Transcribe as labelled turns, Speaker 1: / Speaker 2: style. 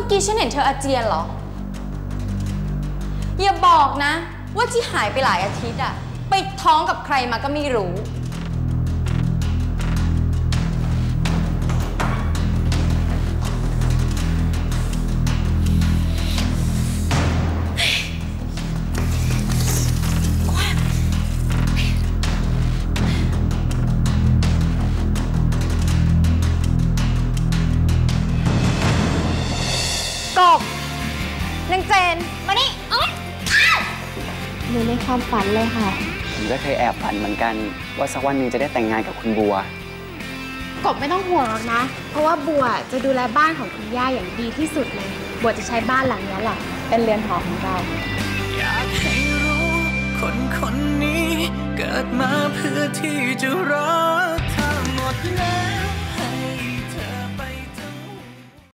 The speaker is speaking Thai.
Speaker 1: มื่อกี้ฉันเห็นเธออาเจียนเหรอ อย่าบอกนะ ว่าที่หายไปหลายอาทิตย์อะไปท้องกับใครมาก็ไม่รู้ กบนางเจน มานี่เอ้ย
Speaker 2: หนูในความฝันเลยค่ะ
Speaker 3: ผมก็เคยแอบฝันเหมือนกัน ว่าสักวันหนึ่งจะได้แต่งงานกับคุณบัว
Speaker 2: กบไม่ต้องห่วงหรอกนะ เพราะว่าบัวจะดูแลบ้านของคุณย่าอย่างดีที่สุดเลย บัวจะใช้บ้านหลังนี้แหละ เป็นเรือนหอของเรา
Speaker 4: อยากให้รู้คนคนนี้ เกิดมาเพื่อที่จะรั